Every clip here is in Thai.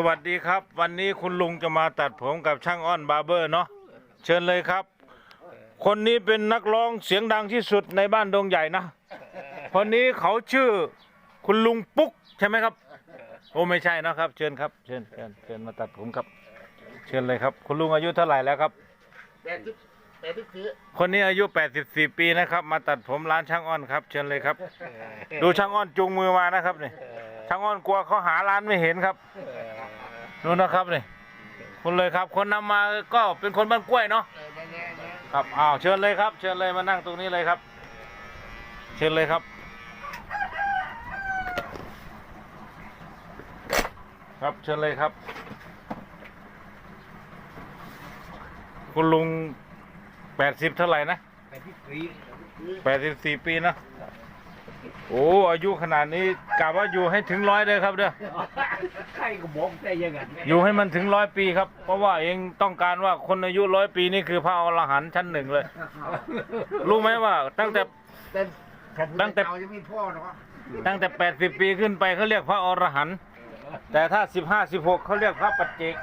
สวัสดีครับ วันนี้คุณลุงจะมาตัดผมกับช่างอ้อนบาร์เบอร์เนาะเชิญเลยครับ คนนี้เป็นนักร้องเสียงดังที่สุดในบ้านดงใหญ่นะคนนี้เขาชื่อคุณลุงปุ๊กใช่ไหมครับ โอ้ไม่ใช่นะครับ เชิญครับ เชิญเชิญเชิญมาตัดผมครับ เชิญเลยครับ คุณลุงอายุเท่าไหร่แล้วครับ แปดสิบแปดสิบสี่คนนี้อายุ 84 ปีนะครับ มาตัดผมร้านช่างอ้อนครับ เชิญเลยครับ ดูช่างอ้อนจูงมือมานะครับนี่ช่างอ้อนกลัวเขาหาร้านไม่เห็นครับ ดูนะครับนี่คุณเลยครับ คนนำมาก็เป็นคนบ้านกล้วยเนาะครับอ้าวเชิญเลยครับ เชิญเลยมานั่งตรงนี้เลยครับ เชิญเลยครับ ครับเชิญเลยครับ คุณลุงแปดสิบเท่าไหร่นะแปดสิบสี่แปดสิบสี่ปีนะ โอ้อายุขนาดนี้กะว่าอยู่ให้ถึงร้อยเลยครับเด้อใครก็บอกได้ยังไงอยู่ให้มันถึงร้อยปีครับ เพราะว่าเองต้องการว่าคนอายุร้อยปีนี่คือพระอรหันต์ชั้นหนึ่งเลย รู้ไหมว่า ตั้งแต่ แต่ตั้งแต่เก่ายังมีพ่อเนาะตั้งแต่แปดสิบปีขึ้นไปเขาเรียกพระอรหันต์แต่ถ้าสิบห้าสิบหกเขาเรียกพระปัจเจก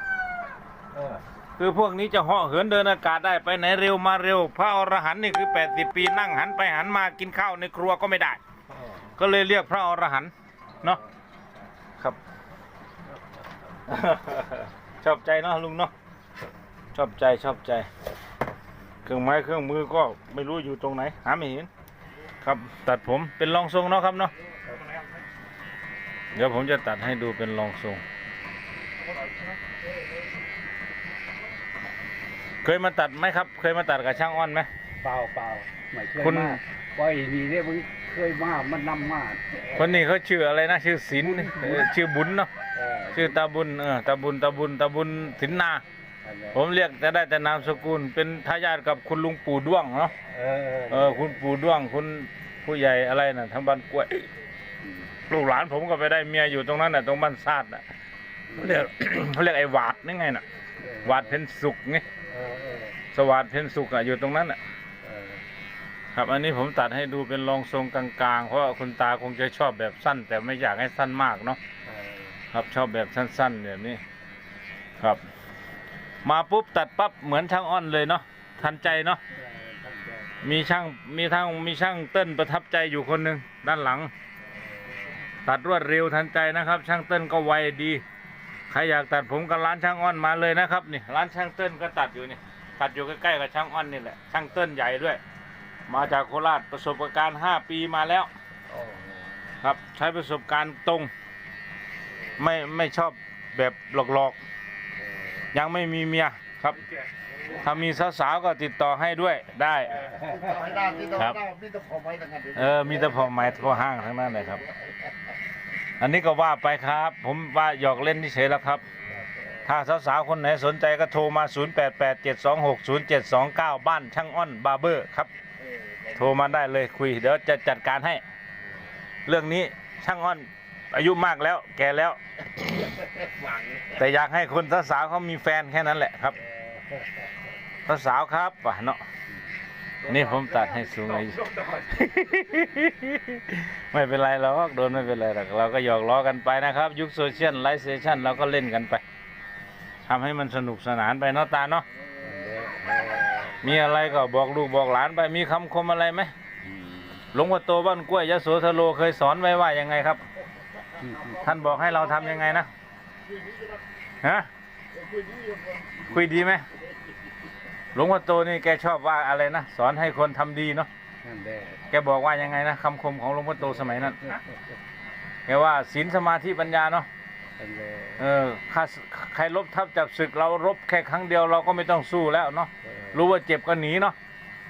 เออคือพวกนี้จะเหาะเหินเดินอากาศได้ไปไหนเร็วมาเร็ว พระอรหันต์นี่คือแปดสิบปีนั่งหันไปหันมากินข้าวในครัวก็ไม่ได้ ก็เลยเรียกพระอรหันต์เนาะครับ ชอบใจเนาะลุงเนาะชอบใจชอบใจ เครื่องไม้เครื่องมือก็ไม่รู้อยู่ตรงไหน หาไม่เห็น ครับตัดผมเป็นรองทรงเนาะครับเนาะเดี๋ยวผมจะตัดให้ดูเป็นรองทรง เคยมาตัดไหมครับ เคยมาตัดกับช่างอ้อนไหมเปล่าเปล่าไม่เคยคุณ มาปล่อยนี่เนี่ยมึง เคยมามันนำมาคนนี้เขาชื่ออะไรนะชื่อศิลป์นี่เออชื่อบุญเนาะเออชื่อตาบุญเออตาบุญตาบุญตาบุญสินนา นั่นแหละผมเรียกแต่ได้แต่นามสกุลเป็นทายาทกับคุณลุงปู่ด้วงเนาะเออเออคุณปู่ด้วงคุณผู้ใหญ่อะไรน่ะทางบ้านกล้วยลูกหลานผมก็ไปได้เมียอยู่ตรงนั้นน่ะตรงบ้านซาดน่ะเขาเรียก เขาเรียกไอ้หวาดนี่ไงน่ะหวาดเพนสุกไงเออเออสวัสดเพนสุกอะอยู่ตรงนั้นน่ะเออ ครับอันนี้ผมตัดให้ดูเป็นรองทรงกลางๆ เพราะว่าคุณตาคงจะชอบแบบสั้น แต่ไม่อยากให้สั้นมากเนาะเออครับชอบแบบสั้นๆแบบนี้ครับ มาปุ๊บตัดปั๊บเหมือนช่างอ้อนเลยเนาะทันใจเนาะเออตั้งใจมีช่างมีทั้งมีช่างเต้นประทับใจอยู่คนหนึ่งด้านหลัง ตัดรวดเร็วทันใจนะครับ ช่างเต้นก็ไวดีใครอยากตัดผมกับร้านช่างอ้อนมาเลยนะครับนี่ร้านช่างเต้นก็ตัดอยู่นี่ตัดอยู่ใกล้ๆกับช่างอ้อนนี่แหละช่างเต้นใหญ่ด้วย มาจากโคราชประสบการณ์ห้าปีมาแล้ว โอ้ครับใช้ประสบการณ์ตรง ไม่ไม่ชอบแบบหลอกๆ ยังไม่มีเมียครับ ถ้ามีสาวๆก็ติดต่อให้ด้วยได้ไม่ได้ที่ต้องครับได้พี่ต้องขอไว้ตั้งแต่เออมีแต่พอไม้ก็ห้างทั้งนั้นเลยครับ อันนี้ก็ว่าไปครับ ผมว่าหยอกเล่นเฉยๆแล้วครับ ถ้าสาวๆคนไหนสนใจก็โทรมา 0887260729 บ้านช่างอ้อนบาร์เบอร์ครับ โทรมาได้เลยคุย เดี๋ยวจะจัดการให้ เรื่องนี้ช่างอ้อนอายุมากแล้ว แก่แล้ว หวังแต่อยากให้คนสาวๆเขามีแฟนแค่นั้นแหละครับสาวๆครับป่ะเนาะ นี่ผมตัดให้สูงอายุ ไม่เป็นไรเราก็โดนไม่เป็นไรหรอกเราก็หยอกล้อกันไปนะครับ ยุคโซเชียลไลฟ์เซชันเราก็เล่นกันไปทำให้มันสนุกสนานไปเนาะตาเนาะ มีอะไรก็บอกลูกบอกหลานไปมีคำคมอะไรไหมหลวงพ่อโตบ้านกล้วยยโสธโรเคยสอนไว้ว่ายังไงครับ ท่านบอกให้เราทำยังไงนะฮะคุยดีไหมหลวงพ่อโตนี่แกชอบว่าอะไรนะสอนให้คนทำดีเนาะนั่นแหละแกบอกว่ายังไงนะคำคมของหลวงพ่อโตสมัยนั้นแกว่าศีลสมาธิปัญญาเนาะนั่นแหละ เออข้าใครลบทับจับศึกเรารบแค่ครั้งเดียวเราก็ไม่ต้องสู้แล้วเนาะเออรู้ว่าเจ็บก็หนีเนาะ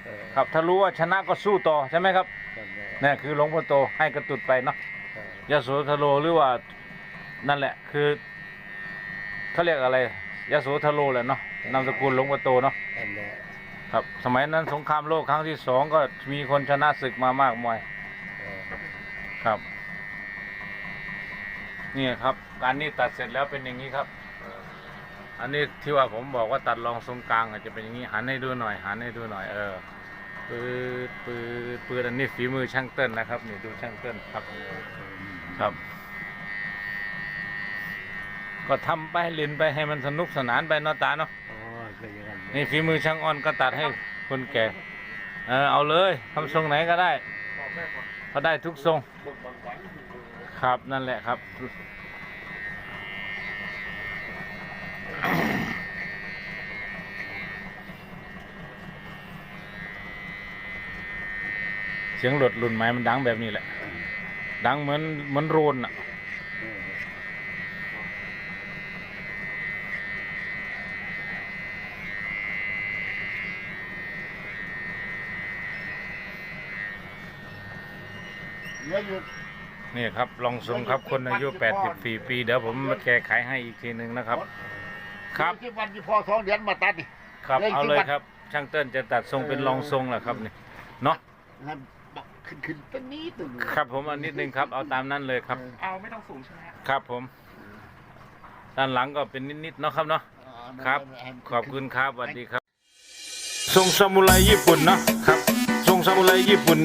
เออครับถ้ารู้ว่าชนะก็สู้ต่อใช่ไหมครับนั่นแหละนี่คือหลวงพ่อโตให้กระตุดไปเนาะเออยโสธโรหรือว่านั่นแหละคือเขาเรียกอะไรยโสธโรแหละเนาะนามสกุลหลวงพ่อโตเนาะนั่นแหละครับสมัยนั้นสงครามโลกครั้งที่สองก็มีคนชนะศึกมามากมายเออครับ นี่ครับการนี้ตัดเสร็จแล้วเป็นอย่างนี้ครับ อันนี้ที่ว่าผมบอกว่าตัดรองทรงกลางอาจจะเป็นอย่างนี้หันให้ดูหน่อยหันให้ดูหน่อยเออปืดปืดปืดอันนี้ฝีมือช่างเต้นนะครับนี่ดูช่างเต้นครับครับ ก็ทำไปเล่นไปให้มันสนุกสนานไปเนาะตาเนาะอ๋อเป็นอย่างนั้นนี่ฝีมือช่างอ้อนก็ตัดให้คนแก่ เออเอาเลยทำทรงไหนก็ได้ก็ได้ทุกทรง ครับนั่นแหละครับ เสียงหลดรุ่นใหม่มันดังแบบนี้แหละ ดังเหมือนเหมือนโรนอะเออเหลืออยู่ นี่ครับลองทรงครับคนอายุ 84 ปี เดี๋ยวผมมาแก้ไขให้อีกทีหนึ่งนะครับ ครับที่วันที่พ่อสองเดือนมาตัดนี่ครับเล่นเอาที่เลยวัดครับ ช่างเติ้ลจะตัดทรงเป็นรองทรงแหละครับนี่เนาะให้บอกขึ้นขึ้นตัวนี้ตัวนี้ครับผมเอานิดนึงครับเอาตามนั้นเลยครับ เอาไม่ต้องสูงใช่ไหมฮะครับผม ด้านหลังก็เป็นนิดๆเนาะครับเนาะอ่าครับให้มันขอบคุณครับสวัสดีครับทรงซามูไรญี่ปุ่นเนาะครับทรงซามูไรญี่ปุ่น